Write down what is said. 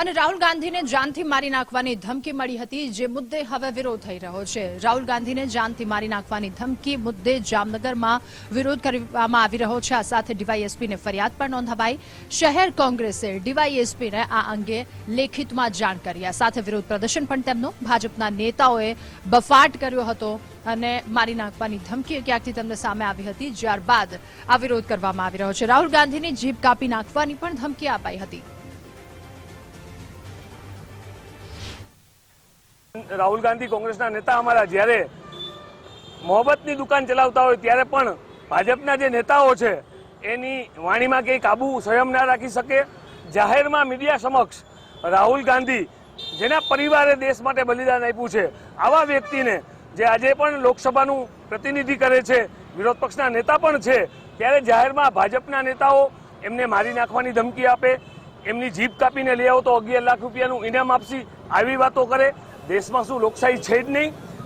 અને રાહુલ ગાંધીને જાનથી મારી નાખવાની ધમકી મળી હતી, જે મુદ્દે હવે વિરોધ થઈ રહ્યો છે. રાહુલ ગાંધીને જાનથી મારી નાખવાની ધમકી મુદ્દે જામનગરમાં વિરોધ કરવામાં આવી રહ્યો છે. આ સાથે ડીવાયએસપીને ફરિયાદ પણ નોંધાવાઈ. શહેર કોંગ્રેસે ડીવાયએસપીને આ અંગે લેખિતમાં જાણ કરી. આ સાથે વિરોધ પ્રદર્શન પણ તેમનો. ભાજપના નેતાઓએ બફાટ કર્યો હતો અને મારી નાખવાની ધમકી ક્યાંકથી તેમને સામે આવી હતી ત્યારબાદ આ વિરોધ કરવામાં આવી રહ્યો છે. રાહુલ ગાંધીની જીભ કાપી નાખવાની પણ ધમકી અપાઈ હતી. રાહુલ ગાંધી કોંગ્રેસના નેતા અમારા, જ્યારે મોહબ્બતની દુકાન ચલાવતા હોય ત્યારે પણ ભાજપના જે નેતાઓ છે, એની વાણીમાં કંઈ કાબુ સંયમ ના રાખી શકે. જાહેરમાં મીડિયા સમક્ષ રાહુલ ગાંધી જેના પરિવારે દેશ માટે બલિદાન આપ્યું છે, આવા વ્યક્તિને જે આજે પણ લોકસભાનું પ્રતિનિધિ કરે છે, વિરોધ પક્ષના નેતા પણ છે, ત્યારે જાહેરમાં ભાજપના નેતાઓ એમને મારી નાખવાની ધમકી આપે, એમની જીભ કાપીને લઈ આવો તો અગિયાર લાખ રૂપિયાનું ઇનામ આપશી, આવી વાતો કરે. દેશમાં શું લોકશાહી છે જ નહીં.